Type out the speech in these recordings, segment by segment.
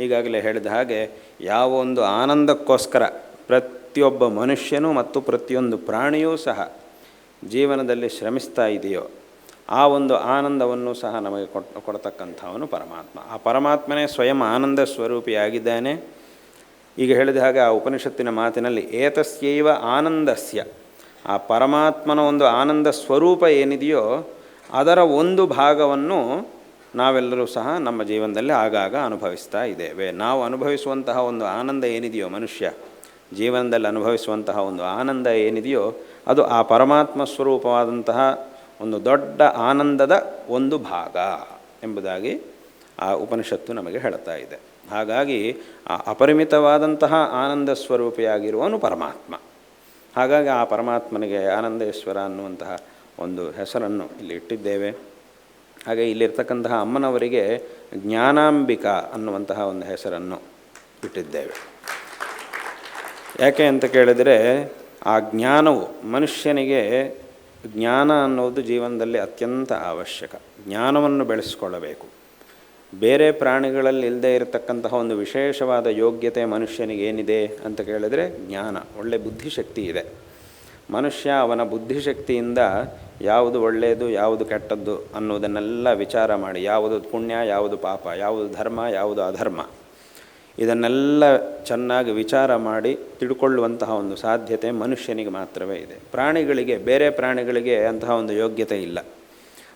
ಈಗಾಗಲೇ ಹೇಳಿದ ಹಾಗೆ ಯಾವ ಒಂದು ಆನಂದಕ್ಕೋಸ್ಕರ ಪ್ರತಿಯೊಬ್ಬ ಮನುಷ್ಯನೂ ಮತ್ತು ಪ್ರತಿಯೊಂದು ಪ್ರಾಣಿಯೂ ಸಹ ಜೀವನದಲ್ಲಿ ಶ್ರಮಿಸ್ತಾ ಇದೆಯೋ, ಆ ಒಂದು ಆನಂದವನ್ನು ಸಹ ನಮಗೆ ಕೊಟ್, ಕೊಡ್ತಕ್ಕಂಥವನು ಪರಮಾತ್ಮ. ಆ ಪರಮಾತ್ಮನೇ ಸ್ವಯಂ ಆನಂದ ಸ್ವರೂಪಿಯಾಗಿದ್ದಾನೆ. ಈಗ ಹೇಳಿದ ಹಾಗೆ ಆ ಉಪನಿಷತ್ತಿನ ಮಾತಿನಲ್ಲಿ ಏತಸ್ಯೈವ ಆನಂದಸ್ಯ. ಆ ಪರಮಾತ್ಮನ ಒಂದು ಆನಂದ ಸ್ವರೂಪ ಏನಿದೆಯೋ ಅದರ ಒಂದು ಭಾಗವನ್ನು ನಾವೆಲ್ಲರೂ ಸಹ ನಮ್ಮ ಜೀವನದಲ್ಲಿ ಆಗಾಗ ಅನುಭವಿಸ್ತಾ ಇದ್ದೇವೆ. ನಾವು ಅನುಭವಿಸುವಂತಹ ಒಂದು ಆನಂದ ಏನಿದೆಯೋ ಮನುಷ್ಯ, ಜೀವನದಲ್ಲಿ ಅನುಭವಿಸುವಂತಹ ಒಂದು ಆನಂದ ಏನಿದೆಯೋ ಅದು ಆ ಪರಮಾತ್ಮ ಸ್ವರೂಪವಾದಂತಹ ಒಂದು ದೊಡ್ಡ ಆನಂದದ ಒಂದು ಭಾಗ ಎಂಬುದಾಗಿ ಆ ಉಪನಿಷತ್ತು ನಮಗೆ ಹೇಳ್ತಾ ಇದೆ. ಹಾಗಾಗಿ ಆ ಅಪರಿಮಿತವಾದಂತಹ ಆನಂದ ಸ್ವರೂಪಿಯಾಗಿರುವನು ಪರಮಾತ್ಮ. ಹಾಗಾಗಿ ಆ ಪರಮಾತ್ಮನಿಗೆ ಆನಂದೇಶ್ವರ ಅನ್ನುವಂತಹ ಒಂದು ಹೆಸರನ್ನು ಇಲ್ಲಿ ಇಟ್ಟಿದ್ದೇವೆ. ಹಾಗೆ ಇಲ್ಲಿರ್ತಕ್ಕಂತಹ ಅಮ್ಮನವರಿಗೆ ಜ್ಞಾನಾಂಬಿಕಾ ಅನ್ನುವಂತಹ ಒಂದು ಹೆಸರನ್ನು ಇಟ್ಟಿದ್ದೇವೆ. ಯಾಕೆ ಅಂತ ಕೇಳಿದರೆ, ಆ ಜ್ಞಾನವು ಮನುಷ್ಯನಿಗೆ ಜ್ಞಾನ ಅನ್ನೋದು ಜೀವನದಲ್ಲಿ ಅತ್ಯಂತ ಅವಶ್ಯಕ. ಜ್ಞಾನವನ್ನು ಬೆಳೆಸ್ಕೊಳ್ಳಬೇಕು. ಬೇರೆ ಪ್ರಾಣಿಗಳಲ್ಲಿ ಇಲ್ಲದೆ ಇರತಕ್ಕಂತಹ ಒಂದು ವಿಶೇಷವಾದ ಯೋಗ್ಯತೆ ಮನುಷ್ಯನಿಗೆ ಏನಿದೆ ಅಂತ ಕೇಳಿದರೆ ಜ್ಞಾನ, ಒಳ್ಳೆ ಬುದ್ಧಿಶಕ್ತಿ ಇದೆ. ಮನುಷ್ಯ ಅವನ ಬುದ್ಧಿಶಕ್ತಿಯಿಂದ ಯಾವುದು ಒಳ್ಳೆಯದು, ಯಾವುದು ಕೆಟ್ಟದ್ದು ಅನ್ನೋದನ್ನೆಲ್ಲ ವಿಚಾರ ಮಾಡಿ, ಯಾವುದು ಪುಣ್ಯ, ಯಾವುದು ಪಾಪ, ಯಾವುದು ಧರ್ಮ, ಯಾವುದು ಅಧರ್ಮ. ಇದನ್ನೆಲ್ಲ ಚೆನ್ನಾಗಿ ವಿಚಾರ ಮಾಡಿ ತಿಳ್ಕೊಳ್ಳುವಂತಹ ಒಂದು ಸಾಧ್ಯತೆ ಮನುಷ್ಯನಿಗೆ ಮಾತ್ರವೇ ಇದೆ. ಪ್ರಾಣಿಗಳಿಗೆ, ಬೇರೆ ಪ್ರಾಣಿಗಳಿಗೆ ಅಂತಹ ಒಂದು ಯೋಗ್ಯತೆ ಇಲ್ಲ.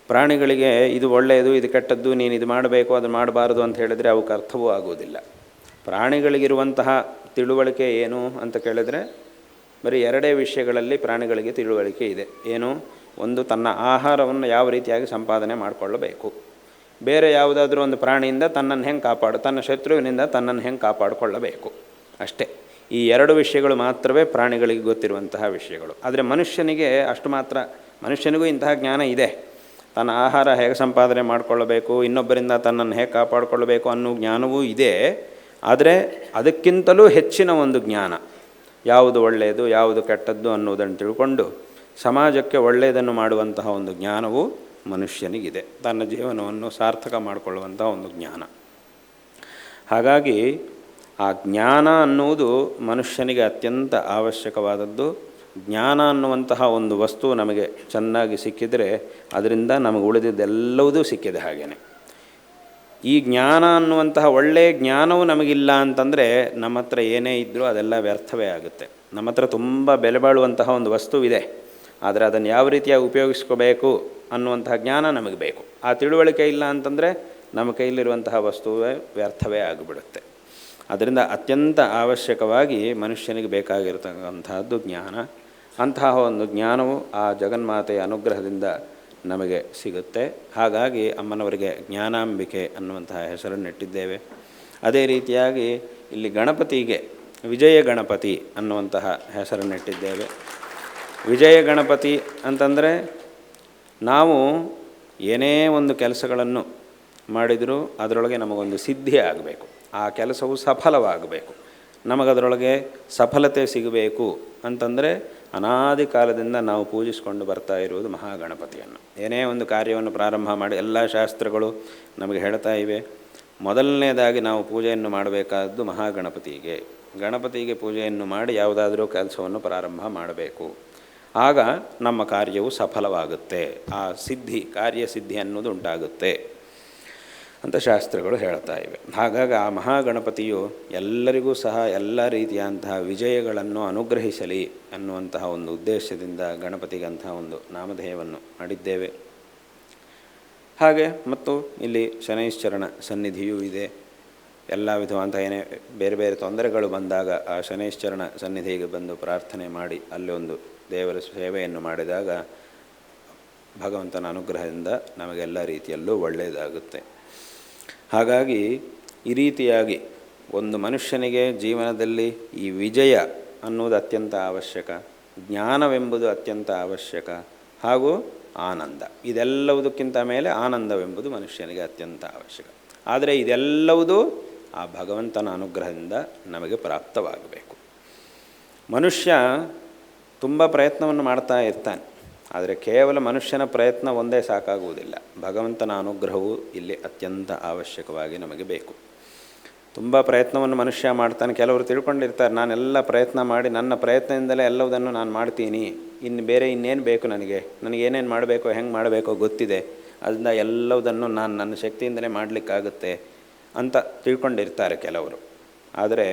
ಪ್ರಾಣಿಗಳಿಗೆ ಇದು ಒಳ್ಳೆಯದು, ಇದು ಕೆಟ್ಟದ್ದು, ನೀನು ಇದು ಮಾಡಬೇಕು, ಅದು ಮಾಡಬಾರದು ಅಂತ ಹೇಳಿದರೆ ಅವಕ್ಕೆ ಅರ್ಥವೂ ಆಗುವುದಿಲ್ಲ. ಪ್ರಾಣಿಗಳಿಗಿರುವಂತಹ ತಿಳುವಳಿಕೆ ಏನು ಅಂತ ಕೇಳಿದರೆ ಬರೀ ಎರಡೇ ವಿಷಯಗಳಲ್ಲಿ ಪ್ರಾಣಿಗಳಿಗೆ ತಿಳುವಳಿಕೆ ಇದೆ. ಏನು? ಒಂದು ತನ್ನ ಆಹಾರವನ್ನು ಯಾವ ರೀತಿಯಾಗಿ ಸಂಪಾದನೆ ಮಾಡಿಕೊಳ್ಳಬೇಕು. ಬೇರೆ ಯಾವುದಾದ್ರೂ ಒಂದು ಪ್ರಾಣಿಯಿಂದ ತನ್ನನ್ನು ಹೆಂಗೆ ಕಾಪಾಡು, ತನ್ನ ಶತ್ರುವಿನಿಂದ ತನ್ನನ್ನು ಹೆಂಗೆ ಕಾಪಾಡಿಕೊಳ್ಳಬೇಕು. ಅಷ್ಟೇ. ಈ ಎರಡು ವಿಷಯಗಳು ಮಾತ್ರವೇ ಪ್ರಾಣಿಗಳಿಗೆ ಗೊತ್ತಿರುವಂತಹ ವಿಷಯಗಳು. ಆದರೆ ಮನುಷ್ಯನಿಗೆ ಅಷ್ಟು ಮಾತ್ರ, ಮನುಷ್ಯನಿಗೂ ಇಂತಹ ಜ್ಞಾನ ಇದೆ. ತನ್ನ ಆಹಾರ ಹೇಗೆ ಸಂಪಾದನೆ ಮಾಡಿಕೊಳ್ಳಬೇಕು, ಇನ್ನೊಬ್ಬರಿಂದ ತನ್ನನ್ನು ಹೇಗೆ ಕಾಪಾಡಿಕೊಳ್ಳಬೇಕು ಅನ್ನೋ ಜ್ಞಾನವೂ ಇದೆ. ಆದರೆ ಅದಕ್ಕಿಂತಲೂ ಹೆಚ್ಚಿನ ಒಂದು ಜ್ಞಾನ ಯಾವುದು ಒಳ್ಳೆಯದು, ಯಾವುದು ಕೆಟ್ಟದ್ದು ಅನ್ನೋದನ್ನು ತಿಳ್ಕೊಂಡು ಸಮಾಜಕ್ಕೆ ಒಳ್ಳೆಯದನ್ನು ಮಾಡುವಂತಹ ಒಂದು ಜ್ಞಾನವು ಮನುಷ್ಯನಿಗಿದೆ. ತನ್ನ ಜೀವನವನ್ನು ಸಾರ್ಥಕ ಮಾಡಿಕೊಳ್ಳುವಂತಹ ಒಂದು ಜ್ಞಾನ. ಹಾಗಾಗಿ ಆ ಜ್ಞಾನ ಅನ್ನುವುದು ಮನುಷ್ಯನಿಗೆ ಅತ್ಯಂತ ಅವಶ್ಯಕವಾದದ್ದು. ಜ್ಞಾನ ಅನ್ನುವಂತಹ ಒಂದು ವಸ್ತು ನಮಗೆ ಚೆನ್ನಾಗಿ ಸಿಕ್ಕಿದರೆ ಅದರಿಂದ ನಮಗೆ ಉಳಿದಿದ್ದೆಲ್ಲವುದೂ ಸಿಕ್ಕಿದೆ ಹಾಗೆಯೇ ಈ ಜ್ಞಾನ ಅನ್ನುವಂತಹ ಒಳ್ಳೆಯ ಜ್ಞಾನವು ನಮಗಿಲ್ಲ ಅಂತಂದರೆ ನಮ್ಮ ಹತ್ರ ಏನೇ ಇದ್ದರೂ ಅದೆಲ್ಲ ವ್ಯರ್ಥವೇ ಆಗುತ್ತೆ. ನಮ್ಮ ಹತ್ರ ತುಂಬ ಬೆಲೆ ಬಾಳುವಂತಹ ಒಂದು ವಸ್ತುವಿದೆ. ಆದರೆ ಅದನ್ನು ಯಾವ ರೀತಿಯಾಗಿ ಉಪಯೋಗಿಸ್ಕೋಬೇಕು ಅನ್ನುವಂತಹ ಜ್ಞಾನ ನಮಗೆ ಬೇಕು. ಆ ತಿಳುವಳಿಕೆ ಇಲ್ಲ ಅಂತಂದರೆ ನಮ್ಮ ಕೈಲಿರುವಂತಹ ವಸ್ತುವೇ ವ್ಯರ್ಥವೇ ಆಗಿಬಿಡುತ್ತೆ. ಅದರಿಂದ ಅತ್ಯಂತ ಅವಶ್ಯಕವಾಗಿ ಮನುಷ್ಯನಿಗೆ ಬೇಕಾಗಿರತಕ್ಕಂತಹದ್ದು ಜ್ಞಾನ. ಅಂತಹ ಒಂದು ಜ್ಞಾನವು ಆ ಜಗನ್ಮಾತೆಯ ಅನುಗ್ರಹದಿಂದ ನಮಗೆ ಸಿಗುತ್ತೆ. ಹಾಗಾಗಿ ಅಮ್ಮನವರಿಗೆ ಜ್ಞಾನಾಂಬಿಕೆ ಅನ್ನುವಂತಹ ಹೆಸರನ್ನಿಟ್ಟಿದ್ದೇವೆ. ಅದೇ ರೀತಿಯಾಗಿ ಇಲ್ಲಿ ಗಣಪತಿಗೆ ವಿಜಯ ಗಣಪತಿ ಅನ್ನುವಂತಹ ಹೆಸರನ್ನಿಟ್ಟಿದ್ದೇವೆ. ವಿಜಯ ಗಣಪತಿ ಅಂತಂದರೆ ನಾವು ಏನೇ ಒಂದು ಕೆಲಸಗಳನ್ನು ಮಾಡಿದರೂ ಅದರೊಳಗೆ ನಮಗೊಂದು ಸಿದ್ಧಿ ಆಗಬೇಕು. ಆ ಕೆಲಸವು ಸಫಲವಾಗಬೇಕು. ನಮಗದರೊಳಗೆ ಸಫಲತೆ ಸಿಗಬೇಕು ಅಂತಂದರೆ ಅನಾದಿ ಕಾಲದಿಂದ ನಾವು ಪೂಜಿಸಿಕೊಂಡು ಬರ್ತಾ ಇರುವುದು ಮಹಾಗಣಪತಿಯನ್ನು. ಏನೇ ಒಂದು ಕಾರ್ಯವನ್ನು ಪ್ರಾರಂಭ ಮಾಡಿ ಎಲ್ಲ ಶಾಸ್ತ್ರಗಳು ನಮಗೆ ಹೇಳ್ತಾ ಇವೆ. ಮೊದಲನೇದಾಗಿ ನಾವು ಪೂಜೆಯನ್ನು ಮಾಡಬೇಕಾದ್ದು ಮಹಾಗಣಪತಿಗೆ. ಗಣಪತಿಗೆ ಪೂಜೆಯನ್ನು ಮಾಡಿ ಯಾವುದಾದರೂ ಕೆಲಸವನ್ನು ಪ್ರಾರಂಭ ಮಾಡಬೇಕು. ಆಗ ನಮ್ಮ ಕಾರ್ಯವು ಸಫಲವಾಗುತ್ತೆ. ಆ ಸಿದ್ಧಿ, ಕಾರ್ಯಸಿದ್ಧಿ ಅನ್ನೋದು ಉಂಟಾಗುತ್ತೆ ಅಂತ ಶಾಸ್ತ್ರಗಳು ಹೇಳ್ತಾ ಇವೆ. ಹಾಗಾಗಿ ಆ ಮಹಾಗಣಪತಿಯು ಎಲ್ಲರಿಗೂ ಸಹ ಎಲ್ಲ ರೀತಿಯಂತಹ ವಿಜಯಗಳನ್ನು ಅನುಗ್ರಹಿಸಲಿ ಅನ್ನುವಂತಹ ಒಂದು ಉದ್ದೇಶದಿಂದ ಗಣಪತಿಗಂತಹ ಒಂದು ನಾಮಧೇಯವನ್ನು ಮಾಡಿದ್ದೇವೆ. ಹಾಗೆ ಮತ್ತು ಇಲ್ಲಿ ಶನೈಶ್ಚರಣ ಸನ್ನಿಧಿಯೂ ಇದೆ. ಎಲ್ಲ ವಿಧವಾದಂಥ ಏನೇ ಬೇರೆ ಬೇರೆ ತೊಂದರೆಗಳು ಬಂದಾಗ ಆ ಶನೈಶ್ಚರಣ ಸನ್ನಿಧಿಗೆ ಬಂದು ಪ್ರಾರ್ಥನೆ ಮಾಡಿ ಅಲ್ಲಿ ಒಂದು ದೇವರ ಸೇವೆಯನ್ನು ಮಾಡಿದಾಗ ಭಗವಂತನ ಅನುಗ್ರಹದಿಂದ ನಮಗೆಲ್ಲ ರೀತಿಯಲ್ಲೂ ಒಳ್ಳೆಯದಾಗುತ್ತೆ. ಹಾಗಾಗಿ ಈ ರೀತಿಯಾಗಿ ಒಂದು ಮನುಷ್ಯನಿಗೆ ಜೀವನದಲ್ಲಿ ಈ ವಿಜಯ ಅನ್ನುವುದು ಅತ್ಯಂತ ಅವಶ್ಯಕ, ಜ್ಞಾನವೆಂಬುದು ಅತ್ಯಂತ ಅವಶ್ಯಕ ಹಾಗೂ ಆನಂದ. ಇದೆಲ್ಲವುದಕ್ಕಿಂತ ಮೇಲೆ ಆನಂದವೆಂಬುದು ಮನುಷ್ಯನಿಗೆ ಅತ್ಯಂತ ಅವಶ್ಯಕ. ಆದರೆ ಇದೆಲ್ಲವುದೂ ಆ ಭಗವಂತನ ಅನುಗ್ರಹದಿಂದ ನಮಗೆ ಪ್ರಾಪ್ತವಾಗಬೇಕು. ಮನುಷ್ಯ ತುಂಬ ಪ್ರಯತ್ನವನ್ನು ಮಾಡ್ತಾ ಇರ್ತಾನೆ. ಆದರೆ ಕೇವಲ ಮನುಷ್ಯನ ಪ್ರಯತ್ನ ಒಂದೇ ಸಾಕಾಗುವುದಿಲ್ಲ. ಭಗವಂತನ ಅನುಗ್ರಹವು ಇಲ್ಲಿ ಅತ್ಯಂತ ಅವಶ್ಯಕವಾಗಿ ನಮಗೆ ಬೇಕು. ತುಂಬ ಪ್ರಯತ್ನವನ್ನು ಮನುಷ್ಯ ಮಾಡ್ತಾನೆ. ಕೆಲವರು ತಿಳ್ಕೊಂಡಿರ್ತಾರೆ, ನಾನೆಲ್ಲ ಪ್ರಯತ್ನ ಮಾಡಿ, ನನ್ನ ಪ್ರಯತ್ನದಿಂದಲೇ ಎಲ್ಲವುದನ್ನು ನಾನು ಮಾಡ್ತೀನಿ. ಇನ್ನು ಬೇರೆ ಇನ್ನೇನು ಬೇಕು ನನಗೆ? ನನಗೆ ಏನೇನು ಮಾಡಬೇಕು, ಹೆಂಗೆ ಮಾಡಬೇಕೋ ಗೊತ್ತಿದೆ. ಅದರಿಂದ ಎಲ್ಲವುದನ್ನು ನಾನು ನನ್ನ ಶಕ್ತಿಯಿಂದಲೇ ಮಾಡಲಿಕ್ಕಾಗುತ್ತೆ ಅಂತ ತಿಳ್ಕೊಂಡಿರ್ತಾರೆ ಕೆಲವರು. ಆದರೆ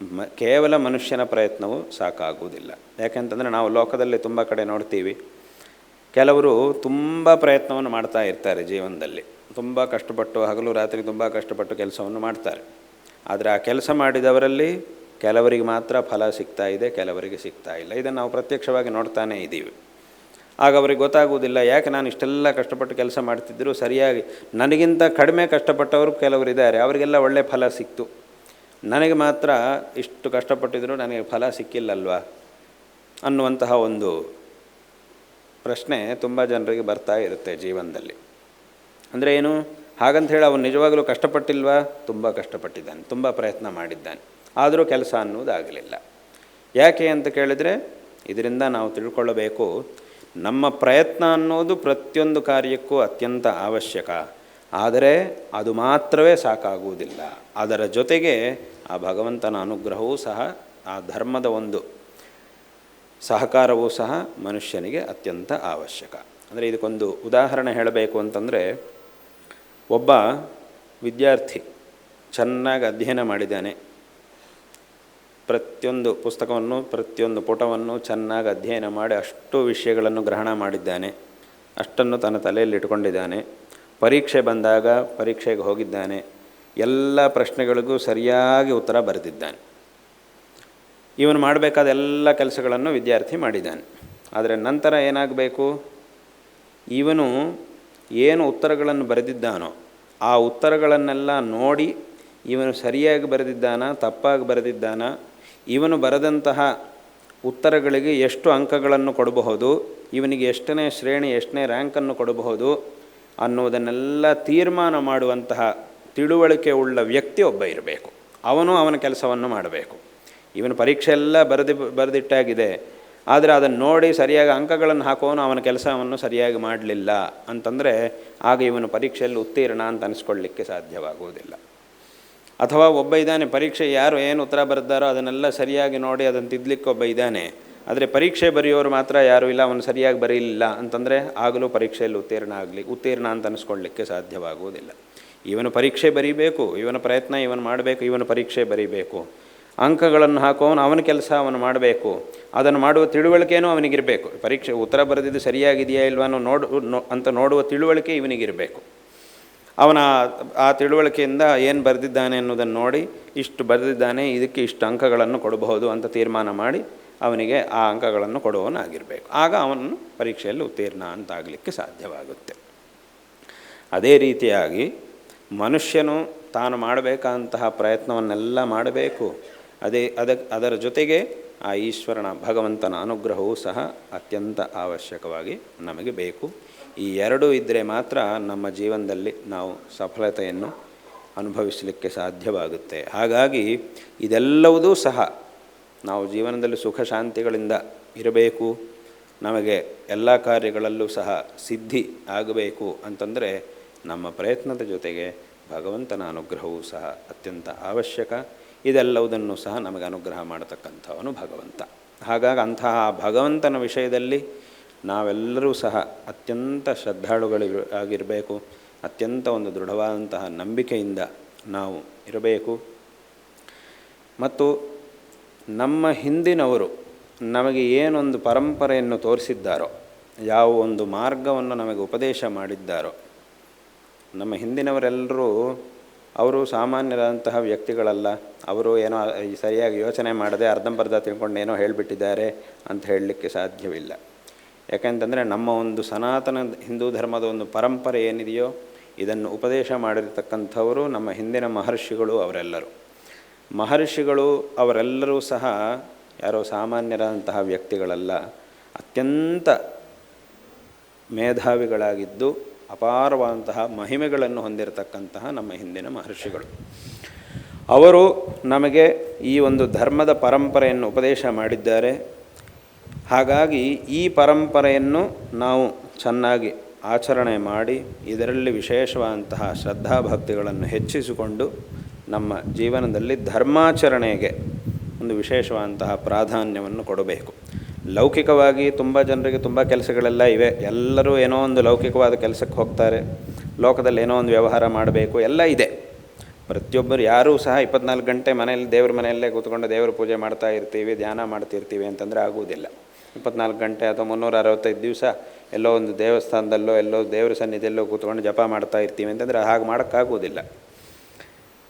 ಮ, ಕೇವಲ ಮನುಷ್ಯನ ಪ್ರಯತ್ನವು ಸಾಕಾಗುವುದಿಲ್ಲ. ಯಾಕೆಂತಂದರೆ ನಾವು ಲೋಕದಲ್ಲಿ ತುಂಬ ಕಡೆ ನೋಡ್ತೀವಿ. ಕೆಲವರು ತುಂಬ ಪ್ರಯತ್ನವನ್ನು ಮಾಡ್ತಾ ಇರ್ತಾರೆ ಜೀವನದಲ್ಲಿ. ತುಂಬ ಕಷ್ಟಪಟ್ಟು, ಹಗಲು ರಾತ್ರಿ ತುಂಬ ಕಷ್ಟಪಟ್ಟು ಕೆಲಸವನ್ನು ಮಾಡ್ತಾರೆ. ಆದರೆ ಆ ಕೆಲಸ ಮಾಡಿದವರಲ್ಲಿ ಕೆಲವರಿಗೆ ಮಾತ್ರ ಫಲ ಸಿಗ್ತಾ ಇದೆ, ಕೆಲವರಿಗೆ ಸಿಗ್ತಾ ಇಲ್ಲ. ಇದನ್ನು ನಾವು ಪ್ರತ್ಯಕ್ಷವಾಗಿ ನೋಡ್ತಾನೇ ಇದ್ದೀವಿ. ಆಗ ಅವರಿಗೆ ಗೊತ್ತಾಗುವುದಿಲ್ಲ, ಯಾಕೆ ನಾನು ಇಷ್ಟೆಲ್ಲ ಕಷ್ಟಪಟ್ಟು ಕೆಲಸ ಮಾಡ್ತಿದ್ದರೂ ಸರಿಯಾಗಿ ನನಗಿಂತ ಕಡಿಮೆ ಕಷ್ಟಪಟ್ಟವರು ಕೆಲವರು ಇದ್ದಾರೆ ಅವರಿಗೆಲ್ಲ ಒಳ್ಳೆಯ ಫಲ ಸಿಕ್ತು. ನನಗೆ ಮಾತ್ರ ಇಷ್ಟು ಕಷ್ಟಪಟ್ಟಿದ್ದರೂ ನನಗೆ ಫಲ ಸಿಕ್ಕಿಲ್ಲಲ್ವಾ? ಅನ್ನುವಂತಹ ಒಂದು ಪ್ರಶ್ನೆ ತುಂಬ ಜನರಿಗೆ ಬರ್ತಾ ಇರುತ್ತೆ ಜೀವನದಲ್ಲಿ. ಅಂದರೆ ಏನು? ಹಾಗಂತ ಹೇಳಿ ಅವನು ನಿಜವಾಗಲೂ ಕಷ್ಟಪಟ್ಟಿಲ್ವಾ? ತುಂಬ ಕಷ್ಟಪಟ್ಟಿದ್ದಾನೆ, ತುಂಬ ಪ್ರಯತ್ನ ಮಾಡಿದ್ದಾನೆ. ಆದರೂ ಕೆಲಸ ಅನ್ನೋದಾಗಲಿಲ್ಲ ಯಾಕೆ ಅಂತ ಕೇಳಿದರೆ, ಇದರಿಂದ ನಾವು ತಿಳ್ಕೊಳ್ಳಬೇಕು, ನಮ್ಮ ಪ್ರಯತ್ನ ಅನ್ನೋದು ಪ್ರತಿಯೊಂದು ಕಾರ್ಯಕ್ಕೂ ಅತ್ಯಂತ ಅವಶ್ಯಕ. ಆದರೆ ಅದು ಮಾತ್ರವೇ ಸಾಕಾಗುವುದಿಲ್ಲ. ಅದರ ಜೊತೆಗೆ ಆ ಭಗವಂತನ ಅನುಗ್ರಹವೂ ಸಹ ಆ ಧರ್ಮದ ಒಂದು ಸಹಕಾರವೂ ಸಹ ಮನುಷ್ಯನಿಗೆ ಅತ್ಯಂತ ಅವಶ್ಯಕ. ಅಂದರೆ ಇದಕ್ಕೊಂದು ಉದಾಹರಣೆ ಹೇಳಬೇಕು ಅಂತಂದರೆ, ಒಬ್ಬ ವಿದ್ಯಾರ್ಥಿ ಚೆನ್ನಾಗಿ ಅಧ್ಯಯನ ಮಾಡಿದ್ದಾನೆ. ಪ್ರತಿಯೊಂದು ಪುಸ್ತಕವನ್ನು, ಪ್ರತಿಯೊಂದು ಪುಟವನ್ನು ಚೆನ್ನಾಗಿ ಅಧ್ಯಯನ ಮಾಡಿ ಅಷ್ಟು ವಿಷಯಗಳನ್ನು ಗ್ರಹಣ ಮಾಡಿದ್ದಾನೆ. ಅಷ್ಟನ್ನು ತನ್ನ ತಲೆಯಲ್ಲಿ ಇಟ್ಕೊಂಡಿದ್ದಾನೆ. ಪರೀಕ್ಷೆ ಬಂದಾಗ ಪರೀಕ್ಷೆಗೆ ಹೋಗಿದ್ದಾನೆ. ಎಲ್ಲ ಪ್ರಶ್ನೆಗಳಿಗೂ ಸರಿಯಾಗಿ ಉತ್ತರ ಬರೆದಿದ್ದಾನೆ. ಇವನು ಮಾಡಬೇಕಾದ ಎಲ್ಲ ಕೆಲಸಗಳನ್ನು ವಿದ್ಯಾರ್ಥಿ ಮಾಡಿದ್ದಾನೆ. ಆದರೆ ನಂತರ ಏನಾಗಬೇಕು? ಇವನು ಏನು ಉತ್ತರಗಳನ್ನು ಬರೆದಿದ್ದಾನೋ ಆ ಉತ್ತರಗಳನ್ನೆಲ್ಲ ನೋಡಿ ಇವನು ಸರಿಯಾಗಿ ಬರೆದಿದ್ದಾನ, ತಪ್ಪಾಗಿ ಬರೆದಿದ್ದಾನ? ಇವನು ಬರೆದಂತಹ ಉತ್ತರಗಳಿಗೆ ಎಷ್ಟು ಅಂಕಗಳನ್ನು ಕೊಡಬಹುದು? ಇವನಿಗೆ ಎಷ್ಟನೇ ಶ್ರೇಣಿ, ಎಷ್ಟನೇ ರ್ಯಾಂಕನ್ನು ಕೊಡಬಹುದು? ಅನ್ನುವುದನ್ನೆಲ್ಲ ತೀರ್ಮಾನ ಮಾಡುವಂತಹ ತಿಳುವಳಿಕೆ ಉಳ್ಳ ವ್ಯಕ್ತಿ ಒಬ್ಬ ಇರಬೇಕು. ಅವನು ಅವನ ಕೆಲಸವನ್ನು ಮಾಡಬೇಕು. ಇವನು ಪರೀಕ್ಷೆ ಎಲ್ಲ ಬರೆದಿ, ಬರೆದಿಟ್ಟಾಗಿದೆ. ಆದರೆ ಅದನ್ನು ನೋಡಿ ಸರಿಯಾಗಿ ಅಂಕಗಳನ್ನು ಹಾಕೋನು ಅವನ ಕೆಲಸವನ್ನು ಸರಿಯಾಗಿ ಮಾಡಲಿಲ್ಲ ಅಂತಂದರೆ ಆಗ ಇವನು ಪರೀಕ್ಷೆಯಲ್ಲಿ ಉತ್ತೀರ್ಣ ಅಂತ ಅನಿಸ್ಕೊಳ್ಳಿಕ್ಕೆ ಸಾಧ್ಯವಾಗುವುದಿಲ್ಲ. ಅಥವಾ ಒಬ್ಬ ಇದ್ದಾನೆ, ಪರೀಕ್ಷೆ ಯಾರು ಏನು ಉತ್ತರ ಬರೆದಾರೋ ಅದನ್ನೆಲ್ಲ ಸರಿಯಾಗಿ ನೋಡಿ ಅದನ್ನು ತಿದ್ದಲಿಕ್ಕೆ ಒಬ್ಬ ಇದ್ದಾನೆ. ಆದರೆ ಪರೀಕ್ಷೆ ಬರೆಯೋರು ಮಾತ್ರ ಯಾರೂ ಇಲ್ಲ, ಅವನು ಸರಿಯಾಗಿ ಬರೀಲಿಲ್ಲ ಅಂತಂದರೆ ಆಗಲೂ ಪರೀಕ್ಷೆಯಲ್ಲಿ ಉತ್ತೀರ್ಣ ಆಗಲಿ, ಉತ್ತೀರ್ಣ ಅಂತ ಅನಿಸ್ಕೊಳ್ಳಿಕ್ಕೆ ಸಾಧ್ಯವಾಗುವುದಿಲ್ಲ. ಇವನು ಪರೀಕ್ಷೆ ಬರೀಬೇಕು, ಇವನ ಪ್ರಯತ್ನ ಇವನು ಮಾಡಬೇಕು, ಇವನು ಪರೀಕ್ಷೆ ಬರೀಬೇಕು. ಅಂಕಗಳನ್ನು ಹಾಕೋನು ಅವನ ಕೆಲಸ ಅವನು ಮಾಡಬೇಕು. ಅದನ್ನು ಮಾಡುವ ತಿಳುವಳಿಕೆಯೂ ಅವನಿಗಿರಬೇಕು. ಪರೀಕ್ಷೆ ಉತ್ತರ ಬರೆದಿದ್ದು ಸರಿಯಾಗಿದೆಯಾ ಇಲ್ವಾ ಅನ್ನೋ ನೋಡು ಅಂತ ನೋಡುವ ತಿಳುವಳಿಕೆ ಇವನಿಗಿರಬೇಕು. ಅವನ ಆ ತಿಳುವಳಿಕೆಯಿಂದ ಏನು ಬರೆದಿದ್ದಾನೆ ಅನ್ನೋದನ್ನು ನೋಡಿ, ಇಷ್ಟು ಬರೆದಿದ್ದಾನೆ, ಇದಕ್ಕೆ ಇಷ್ಟು ಅಂಕಗಳನ್ನು ಕೊಡಬಹುದು ಅಂತ ತೀರ್ಮಾನ ಮಾಡಿ ಅವನಿಗೆ ಆ ಅಂಕಗಳನ್ನು ಕೊಡುವವನಾಗಿರಬೇಕು. ಆಗ ಅವನನ್ನು ಪರೀಕ್ಷೆಯಲ್ಲಿ ಉತ್ತೀರ್ಣ ಅಂತಾಗಲಿಕ್ಕೆ ಸಾಧ್ಯವಾಗುತ್ತೆ. ಅದೇ ರೀತಿಯಾಗಿ ಮನುಷ್ಯನು ತಾನು ಮಾಡಬೇಕಂತಹ ಪ್ರಯತ್ನವನ್ನೆಲ್ಲ ಮಾಡಬೇಕು. ಅದೇ ಅದ ಅದರ ಜೊತೆಗೆ ಆ ಈಶ್ವರನ ಭಗವಂತನ ಅನುಗ್ರಹವೂ ಸಹ ಅತ್ಯಂತ ಅವಶ್ಯಕವಾಗಿ ನಮಗೆ ಬೇಕು. ಈ ಎರಡೂ ಇದ್ದರೆ ಮಾತ್ರ ನಮ್ಮ ಜೀವನದಲ್ಲಿ ನಾವು ಸಫಲತೆಯನ್ನು ಅನುಭವಿಸಲಿಕ್ಕೆ ಸಾಧ್ಯವಾಗುತ್ತೆ. ಹಾಗಾಗಿ ಇದೆಲ್ಲವುದೂ ಸಹ ನಾವು ಜೀವನದಲ್ಲಿ ಸುಖ ಶಾಂತಿಗಳಿಂದ ಇರಬೇಕು, ನಮಗೆ ಎಲ್ಲ ಕಾರ್ಯಗಳಲ್ಲೂ ಸಹ ಸಿದ್ಧಿ ಆಗಬೇಕು ಅಂತಂದರೆ ನಮ್ಮ ಪ್ರಯತ್ನದ ಜೊತೆಗೆ ಭಗವಂತನ ಅನುಗ್ರಹವೂ ಸಹ ಅತ್ಯಂತ ಅವಶ್ಯಕ. ಇದೆಲ್ಲವುದನ್ನು ಸಹ ನಮಗೆ ಅನುಗ್ರಹ ಮಾಡತಕ್ಕಂಥವನು ಭಗವಂತ. ಹಾಗಾಗಿ ಅಂತಹ ಭಗವಂತನ ವಿಷಯದಲ್ಲಿ ನಾವೆಲ್ಲರೂ ಸಹ ಅತ್ಯಂತ ಶ್ರದ್ಧಾಳುಗಳು ಆಗಿರಬೇಕು. ಅತ್ಯಂತ ಒಂದು ದೃಢವಾದಂತಹ ನಂಬಿಕೆಯಿಂದ ನಾವು ಇರಬೇಕು. ಮತ್ತು ನಮ್ಮ ಹಿಂದಿನವರು ನಮಗೆ ಏನೊಂದು ಪರಂಪರೆಯನ್ನು ತೋರಿಸಿದ್ದಾರೋ, ಯಾವ ಒಂದು ಮಾರ್ಗವನ್ನು ನಮಗೆ ಉಪದೇಶ ಮಾಡಿದ್ದಾರೋ, ನಮ್ಮ ಹಿಂದಿನವರೆಲ್ಲರೂ ಅವರು ಸಾಮಾನ್ಯರಾದಂತಹ ವ್ಯಕ್ತಿಗಳಲ್ಲ. ಅವರು ಏನೋ ಸರಿಯಾಗಿ ಯೋಚನೆ ಮಾಡದೆ ಅರ್ಧಂಬರ್ಧ ತಿಳ್ಕೊಂಡು ಏನೋ ಹೇಳಿಬಿಟ್ಟಿದ್ದಾರೆ ಅಂತ ಹೇಳಲಿಕ್ಕೆ ಸಾಧ್ಯವಿಲ್ಲ. ಯಾಕೆಂತಂದರೆ ನಮ್ಮ ಒಂದು ಸನಾತನ ಹಿಂದೂ ಧರ್ಮದ ಒಂದು ಪರಂಪರೆ ಏನಿದೆಯೋ, ಇದನ್ನು ಉಪದೇಶ ಮಾಡಿರತಕ್ಕಂಥವರು ನಮ್ಮ ಹಿಂದಿನ ಮಹರ್ಷಿಗಳು ಅವರೆಲ್ಲರೂ. ಮಹರ್ಷಿಗಳು ಅವರೆಲ್ಲರೂ ಸಹ ಯಾರೋ ಸಾಮಾನ್ಯರಾದಂತಹ ವ್ಯಕ್ತಿಗಳಲ್ಲ, ಅತ್ಯಂತ ಮೇಧಾವಿಗಳಾಗಿದ್ದು ಅಪಾರವಾದಂತಹ ಮಹಿಮೆಗಳನ್ನು ಹೊಂದಿರತಕ್ಕಂತಹ ನಮ್ಮ ಹಿಂದಿನ ಮಹರ್ಷಿಗಳು. ಅವರು ನಮಗೆ ಈ ಒಂದು ಧರ್ಮದ ಪರಂಪರೆಯನ್ನು ಉಪದೇಶ ಮಾಡಿದ್ದಾರೆ. ಹಾಗಾಗಿ ಈ ಪರಂಪರೆಯನ್ನು ನಾವು ಚೆನ್ನಾಗಿ ಆಚರಣೆ ಮಾಡಿ, ಇದರಲ್ಲಿ ವಿಶೇಷವಾದಂತಹ ಶ್ರದ್ಧಾಭಕ್ತಿಗಳನ್ನು ಹೆಚ್ಚಿಸಿಕೊಂಡು ನಮ್ಮ ಜೀವನದಲ್ಲಿ ಧರ್ಮಾಚರಣೆಗೆ ಒಂದು ವಿಶೇಷವಾದಂತಹ ಪ್ರಾಧಾನ್ಯವನ್ನು ಕೊಡಬೇಕು. ಲೌಕಿಕವಾಗಿ ತುಂಬ ಜನರಿಗೆ ತುಂಬ ಕೆಲಸಗಳೆಲ್ಲ ಇವೆ. ಎಲ್ಲರೂ ಏನೋ ಒಂದು ಲೌಕಿಕವಾದ ಕೆಲಸಕ್ಕೆ ಹೋಗ್ತಾರೆ. ಲೋಕದಲ್ಲಿ ಏನೋ ಒಂದು ವ್ಯವಹಾರ ಮಾಡಬೇಕು. ಎಲ್ಲ ಇದೆ. ಪ್ರತಿಯೊಬ್ಬರು ಯಾರೂ ಸಹ ಇಪ್ಪತ್ನಾಲ್ಕು ಗಂಟೆ ಮನೆಯಲ್ಲಿ ದೇವ್ರ ಮನೆಯಲ್ಲೇ ಕೂತ್ಕೊಂಡು ದೇವ್ರ ಪೂಜೆ ಮಾಡ್ತಾ ಇರ್ತೀವಿ, ಧ್ಯಾನ ಮಾಡ್ತಿರ್ತೀವಿ ಅಂತಂದರೆ ಆಗುವುದಿಲ್ಲ. ಇಪ್ಪತ್ನಾಲ್ಕು ಗಂಟೆ ಅಥವಾ ಮುನ್ನೂರ ಅರವತ್ತೈದು ದಿವಸ ಎಲ್ಲೋ ಒಂದು ದೇವಸ್ಥಾನದಲ್ಲೋ, ಎಲ್ಲೋ ದೇವ್ರ ಸನ್ನಿಧಿಯಲ್ಲೋ ಕೂತ್ಕೊಂಡು ಜಪ ಮಾಡ್ತಾ ಇರ್ತೀವಿ ಅಂತಂದರೆ ಹಾಗೆ ಮಾಡೋಕ್ಕಾಗುವುದಿಲ್ಲ.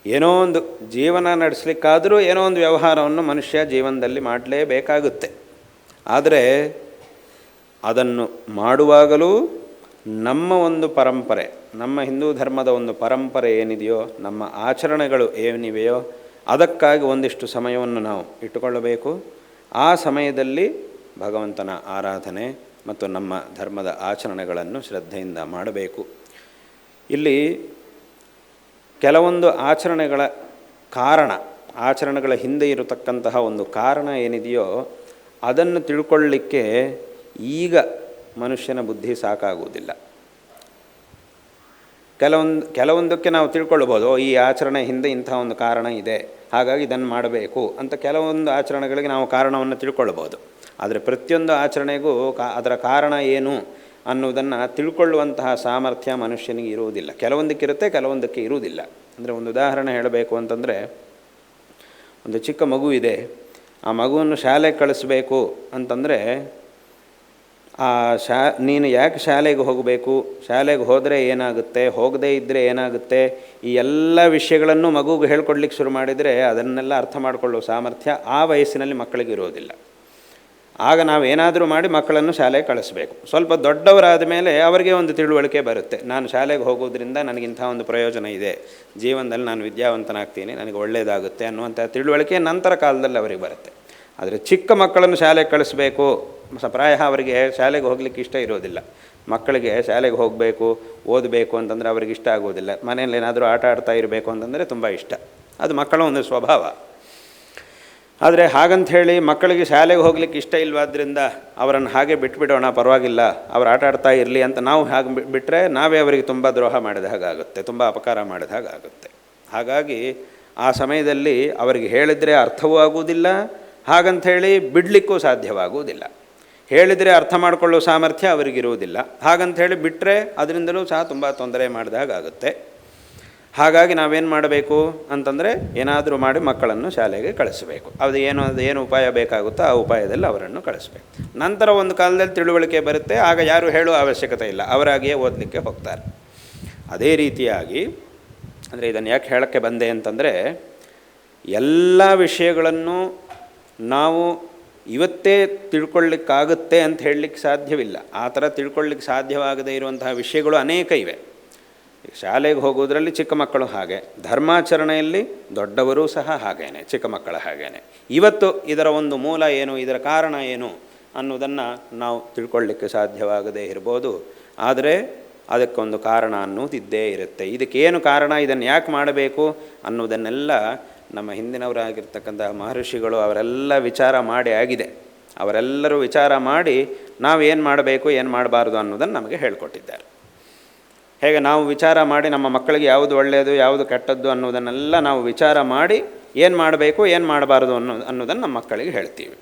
ಏನೋ ಒಂದು ಜೀವನ ನಡೆಸಲಿಕ್ಕಾದರೂ ಏನೋ ಒಂದು ವ್ಯವಹಾರವನ್ನು ಮನುಷ್ಯ ಜೀವನದಲ್ಲಿ ಮಾಡಲೇಬೇಕಾಗುತ್ತೆ. ಆದರೆ ಅದನ್ನು ಮಾಡುವಾಗಲೂ ನಮ್ಮ ಒಂದು ಪರಂಪರೆ, ನಮ್ಮ ಹಿಂದೂ ಧರ್ಮದ ಒಂದು ಪರಂಪರೆ ಏನಿದೆಯೋ, ನಮ್ಮ ಆಚರಣೆಗಳು ಏನಿವೆಯೋ, ಅದಕ್ಕಾಗಿ ಒಂದಿಷ್ಟು ಸಮಯವನ್ನು ನಾವು ಇಟ್ಟುಕೊಳ್ಳಬೇಕು. ಆ ಸಮಯದಲ್ಲಿ ಭಗವಂತನ ಆರಾಧನೆ ಮತ್ತು ನಮ್ಮ ಧರ್ಮದ ಆಚರಣೆಗಳನ್ನು ಶ್ರದ್ಧೆಯಿಂದ ಮಾಡಬೇಕು. ಇಲ್ಲಿ ಕೆಲವೊಂದು ಆಚರಣೆಗಳ ಕಾರಣ, ಆಚರಣೆಗಳ ಹಿಂದೆ ಇರತಕ್ಕಂತಹ ಒಂದು ಕಾರಣ ಏನಿದೆಯೋ ಅದನ್ನು ತಿಳ್ಕೊಳ್ಳಿಕ್ಕೆ ಈಗ ಮನುಷ್ಯನ ಬುದ್ಧಿ ಸಾಕಾಗುವುದಿಲ್ಲ. ಕೆಲವೊಂದು, ಕೆಲವೊಂದಕ್ಕೆ ನಾವು ತಿಳ್ಕೊಳ್ಬೋದು ಈ ಆಚರಣೆ ಹಿಂದೆ ಇಂಥ ಒಂದು ಕಾರಣ ಇದೆ, ಹಾಗಾಗಿ ಇದನ್ನು ಮಾಡಬೇಕು ಅಂತ ಕೆಲವೊಂದು ಆಚರಣೆಗಳಿಗೆ ನಾವು ಕಾರಣವನ್ನು ತಿಳ್ಕೊಳ್ಬೋದು. ಆದರೆ ಪ್ರತಿಯೊಂದು ಆಚರಣೆಗೂ ಕಾ, ಅದರ ಕಾರಣ ಏನು ಅನ್ನೋದನ್ನು ತಿಳ್ಕೊಳ್ಳುವಂತಹ ಸಾಮರ್ಥ್ಯ ಮನುಷ್ಯನಿಗೆ ಇರುವುದಿಲ್ಲ. ಕೆಲವೊಂದಕ್ಕಿರುತ್ತೆ ಕೆಲವೊಂದಕ್ಕೆ ಇರುವುದಿಲ್ಲ. ಅಂದರೆ ಒಂದು ಉದಾಹರಣೆ ಹೇಳಬೇಕು ಅಂತಂದರೆ, ಒಂದು ಚಿಕ್ಕ ಮಗು ಇದೆ. ಆ ಮಗುವನ್ನು ಶಾಲೆಗೆ ಕಳಿಸ್ಬೇಕು ಅಂತಂದರೆ, ಆ ಶಾ, ನೀನು ಯಾಕೆ ಶಾಲೆಗೆ ಹೋಗಬೇಕು? ಶಾಲೆಗೆ ಹೋದರೆ ಏನಾಗುತ್ತೆ? ಹೋಗದೇ ಇದ್ದರೆ ಏನಾಗುತ್ತೆ? ಈ ಎಲ್ಲ ವಿಷಯಗಳನ್ನು ಮಗುಗೆ ಹೇಳ್ಕೊಡ್ಲಿಕ್ಕೆ ಶುರು ಮಾಡಿದರೆ ಅದನ್ನೆಲ್ಲ ಅರ್ಥ ಮಾಡಿಕೊಳ್ಳುವ ಸಾಮರ್ಥ್ಯ ಆ ವಯಸ್ಸಿನಲ್ಲಿ ಮಕ್ಕಳಿಗೆ ಇರೋದಿಲ್ಲ ಆಗ ನಾವು ಏನಾದರೂ ಮಾಡಿ ಮಕ್ಕಳನ್ನು ಶಾಲೆಗೆ ಕಳಿಸ್ಬೇಕು. ಸ್ವಲ್ಪ ದೊಡ್ಡವರಾದ ಮೇಲೆ ಅವರಿಗೆ ಒಂದು ತಿಳುವಳಿಕೆ ಬರುತ್ತೆ. ನಾನು ಶಾಲೆಗೆ ಹೋಗೋದ್ರಿಂದ ನನಗಿಂಥ ಒಂದು ಪ್ರಯೋಜನ ಇದೆ. ಜೀವನದಲ್ಲಿ ನಾನು ವಿದ್ಯಾವಂತನಾಗ್ತೀನಿ, ನನಗೆ ಒಳ್ಳೆಯದಾಗುತ್ತೆ ಅನ್ನುವಂಥ ತಿಳುವಳಿಕೆ ನಂತರ ಕಾಲದಲ್ಲಿ ಅವರಿಗೆ ಬರುತ್ತೆ. ಆದರೆ ಚಿಕ್ಕ ಮಕ್ಕಳನ್ನು ಶಾಲೆಗೆ ಕಳಿಸ್ಬೇಕು, ಪ್ರಾಯ ಅವರಿಗೆ ಶಾಲೆಗೆ ಹೋಗ್ಲಿಕ್ಕೆ ಇಷ್ಟ ಇರೋದಿಲ್ಲ. ಮಕ್ಕಳಿಗೆ ಶಾಲೆಗೆ ಹೋಗಬೇಕು, ಓದಬೇಕು ಅಂತಂದರೆ ಅವ್ರಿಗೆ ಇಷ್ಟ ಆಗೋದಿಲ್ಲ. ಮನೆಯಲ್ಲಿ ಏನಾದರೂ ಆಟ ಆಡ್ತಾ ಇರಬೇಕು ಅಂತಂದರೆ ತುಂಬ ಇಷ್ಟ. ಅದು ಮಕ್ಕಳ ಒಂದು ಸ್ವಭಾವ. ಆದರೆ ಹಾಗಂತ ಹೇಳಿ ಮಕ್ಕಳಿಗೆ ಶಾಲೆಗೆ ಹೋಗ್ಲಿಕ್ಕೆ ಇಷ್ಟ ಇಲ್ವಾದ್ರಿಂದ ಅವರನ್ನು ಹಾಗೆ ಬಿಟ್ಬಿಡೋಣ, ಪರವಾಗಿಲ್ಲ, ಅವ್ರು ಆಟ ಆಡ್ತಾ ಇರಲಿ ಅಂತ ನಾವು ಹಾಗೆ ಬಿಟ್ಟರೆ ನಾವೇ ಅವರಿಗೆ ತುಂಬ ದ್ರೋಹ ಮಾಡಿದ ಹಾಗಾಗುತ್ತೆ, ತುಂಬ ಅಪಕಾರ ಮಾಡಿದ ಹಾಗಾಗುತ್ತೆ. ಹಾಗಾಗಿ ಆ ಸಮಯದಲ್ಲಿ ಅವರಿಗೆ ಹೇಳಿದರೆ ಅರ್ಥವೂ ಆಗುವುದಿಲ್ಲ ಹಾಗಂಥೇಳಿ ಬಿಡಲಿಕ್ಕೂ ಸಾಧ್ಯವಾಗುವುದಿಲ್ಲ. ಹೇಳಿದರೆ ಅರ್ಥ ಮಾಡಿಕೊಳ್ಳೋ ಸಾಮರ್ಥ್ಯ ಅವರಿಗಿರುವುದಿಲ್ಲ. ಹಾಗಂಥೇಳಿ ಬಿಟ್ಟರೆ ಅದರಿಂದಲೂ ಸಹ ತುಂಬ ತೊಂದರೆ ಮಾಡಿದ ಹಾಗಾಗುತ್ತೆ. ಹಾಗಾಗಿ ನಾವೇನು ಮಾಡಬೇಕು ಅಂತಂದರೆ ಏನಾದರೂ ಮಾಡಿ ಮಕ್ಕಳನ್ನು ಶಾಲೆಗೆ ಕಳಿಸಬೇಕು. ಅದು ಏನು ಅದು ಏನು ಉಪಾಯ ಬೇಕಾಗುತ್ತೋ ಆ ಉಪಾಯದಲ್ಲಿ ಅವರನ್ನು ಕಳಿಸ್ಬೇಕು. ನಂತರ ಒಂದು ಕಾಲದಲ್ಲಿ ತಿಳುವಳಿಕೆ ಬರುತ್ತೆ, ಆಗ ಯಾರು ಹೇಳುವ ಅವಶ್ಯಕತೆ ಇಲ್ಲ, ಅವರಾಗಿಯೇ ಓದಲಿಕ್ಕೆ ಹೋಗ್ತಾರೆ. ಅದೇ ರೀತಿಯಾಗಿ, ಅಂದರೆ ಇದನ್ನು ಯಾಕೆ ಹೇಳೋಕ್ಕೆ ಬಂದೆ ಅಂತಂದರೆ, ಎಲ್ಲ ವಿಷಯಗಳನ್ನು ನಾವು ಇವತ್ತೇ ತಿಳ್ಕೊಳ್ಳಿಕ್ಕಾಗುತ್ತೆ ಅಂತ ಹೇಳಲಿಕ್ಕೆ ಸಾಧ್ಯವಿಲ್ಲ. ಆ ಥರ ತಿಳ್ಕೊಳ್ಳಿಕ್ಕೆ ಸಾಧ್ಯವಾಗದೇ ಇರುವಂತಹ ವಿಷಯಗಳು ಅನೇಕ ಇವೆ. ಶಾಲೆಗೆ ಹೋಗೋದ್ರಲ್ಲಿ ಚಿಕ್ಕ ಮಕ್ಕಳು ಹಾಗೆ. ಧರ್ಮಾಚರಣೆಯಲ್ಲಿ ದೊಡ್ಡವರೂ ಸಹ ಹಾಗೇನೆ, ಚಿಕ್ಕ ಮಕ್ಕಳ ಹಾಗೇನೆ. ಇವತ್ತು ಇದರ ಒಂದು ಮೂಲ ಏನು, ಇದರ ಕಾರಣ ಏನು ಅನ್ನೋದನ್ನು ನಾವು ತಿಳ್ಕೊಳ್ಳಿಕ್ಕೆ ಸಾಧ್ಯವಾಗದೇ ಇರ್ಬೋದು. ಆದರೆ ಅದಕ್ಕೊಂದು ಕಾರಣ ಅನ್ನೋದಿದ್ದೇ ಇರುತ್ತೆ. ಇದಕ್ಕೇನು ಕಾರಣ, ಇದನ್ನು ಯಾಕೆ ಮಾಡಬೇಕು ಅನ್ನೋದನ್ನೆಲ್ಲ ನಮ್ಮ ಹಿಂದಿನವರಾಗಿರ್ತಕ್ಕಂಥ ಮಹರ್ಷಿಗಳು ಅವರೆಲ್ಲ ವಿಚಾರ ಮಾಡಿ ಆಗಿದೆ. ಅವರೆಲ್ಲರೂ ವಿಚಾರ ಮಾಡಿ ನಾವು ಏನು ಮಾಡಬೇಕು, ಏನು ಮಾಡಬಾರ್ದು ಅನ್ನೋದನ್ನು ನಮಗೆ ಹೇಳಿಕೊಟ್ಟಿದ್ದಾರೆ. ಹೇಗೆ ನಾವು ವಿಚಾರ ಮಾಡಿ ನಮ್ಮ ಮಕ್ಕಳಿಗೆ ಯಾವುದು ಒಳ್ಳೆಯದು, ಯಾವುದು ಕೆಟ್ಟದ್ದು ಅನ್ನೋದನ್ನೆಲ್ಲ ನಾವು ವಿಚಾರ ಮಾಡಿ ಏನು ಮಾಡಬೇಕು, ಏನು ಮಾಡಬಾರ್ದು ಅನ್ನೋ ಅನ್ನೋದನ್ನು ನಮ್ಮ ಮಕ್ಕಳಿಗೆ ಹೇಳ್ತೀವಿ.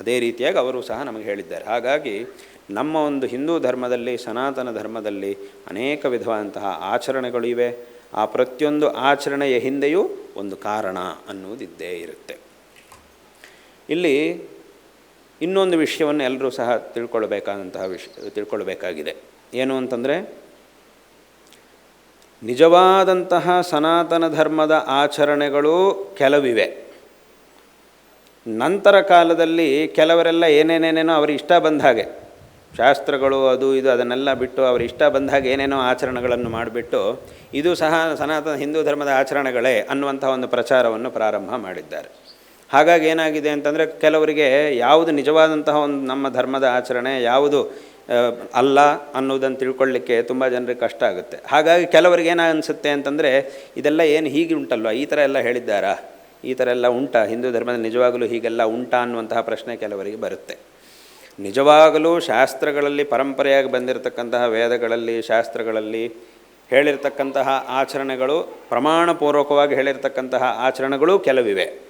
ಅದೇ ರೀತಿಯಾಗಿ ಅವರು ಸಹ ನಮಗೆ ಹೇಳಿದ್ದಾರೆ. ಹಾಗಾಗಿ ನಮ್ಮ ಒಂದು ಹಿಂದೂ ಧರ್ಮದಲ್ಲಿ, ಸನಾತನ ಧರ್ಮದಲ್ಲಿ ಅನೇಕ ವಿಧವಾದಂತಹ ಆಚರಣೆಗಳು ಇವೆ. ಆ ಪ್ರತಿಯೊಂದು ಆಚರಣೆಯ ಹಿಂದೆಯೂ ಒಂದು ಕಾರಣ ಅನ್ನುವುದಿದ್ದೇ ಇರುತ್ತೆ. ಇಲ್ಲಿ ಇನ್ನೊಂದು ವಿಷಯವನ್ನು ಎಲ್ಲರೂ ಸಹ ತಿಳ್ಕೊಳ್ಬೇಕಾದಂತಹ ವಿಷಯ ತಿಳ್ಕೊಳ್ಬೇಕಾಗಿದೆ. ಏನು ಅಂತಂದರೆ ನಿಜವಾದಂತಹ ಸನಾತನ ಧರ್ಮದ ಆಚರಣೆಗಳು ಕೆಲವಿವೆ. ನಂತರ ಕಾಲದಲ್ಲಿ ಕೆಲವರೆಲ್ಲ ಏನೇನೇನೇನೋ ಅವ್ರಿಗೆ ಇಷ್ಟ ಬಂದ ಹಾಗೆ, ಶಾಸ್ತ್ರಗಳು ಅದು ಇದು ಅದನ್ನೆಲ್ಲ ಬಿಟ್ಟು ಅವ್ರ ಇಷ್ಟ ಬಂದ ಹಾಗೆ ಏನೇನೋ ಆಚರಣೆಗಳನ್ನು ಮಾಡಿಬಿಟ್ಟು, ಇದು ಸಹ ಸನಾತನ ಹಿಂದೂ ಧರ್ಮದ ಆಚರಣೆಗಳೇ ಅನ್ನುವಂಥ ಒಂದು ಪ್ರಚಾರವನ್ನು ಪ್ರಾರಂಭ ಮಾಡಿದ್ದಾರೆ. ಹಾಗಾಗಿ ಏನಾಗಿದೆ ಅಂತಂದರೆ ಕೆಲವರಿಗೆ ಯಾವುದು ನಿಜವಾದಂತಹ ಒಂದು ನಮ್ಮ ಧರ್ಮದ ಆಚರಣೆ, ಯಾವುದು ಅಲ್ಲ ಅನ್ನೋದನ್ನು ತಿಳ್ಕೊಳ್ಳಿಕ್ಕೆ ತುಂಬ ಜನರಿಗೆ ಕಷ್ಟ ಆಗುತ್ತೆ. ಹಾಗಾಗಿ ಕೆಲವರಿಗೆ ಏನ ಅನಿಸುತ್ತೆ ಅಂತಂದರೆ, ಇದೆಲ್ಲ ಏನು ಹೀಗೆ ಉಂಟಲ್ವ? ಈ ಥರ ಎಲ್ಲ ಹೇಳಿದ್ದಾರಾ? ಈ ಥರ ಎಲ್ಲ ಉಂಟಾ? ಹಿಂದೂ ಧರ್ಮದಲ್ಲಿ ನಿಜವಾಗಲೂ ಹೀಗೆಲ್ಲ ಉಂಟಾ ಅನ್ನುವಂತಹ ಪ್ರಶ್ನೆ ಕೆಲವರಿಗೆ ಬರುತ್ತೆ. ನಿಜವಾಗಲೂ ಶಾಸ್ತ್ರಗಳಲ್ಲಿ ಪರಂಪರೆಯಾಗಿ ಬಂದಿರತಕ್ಕಂತಹ ವೇದಗಳಲ್ಲಿ, ಶಾಸ್ತ್ರಗಳಲ್ಲಿ ಹೇಳಿರ್ತಕ್ಕಂತಹ ಆಚರಣೆಗಳು ಪ್ರಮಾಣಪೂರ್ವಕವಾಗಿ ಹೇಳಿರ್ತಕ್ಕಂತಹ ಆಚರಣೆಗಳು ಕೆಲವಿವೆ.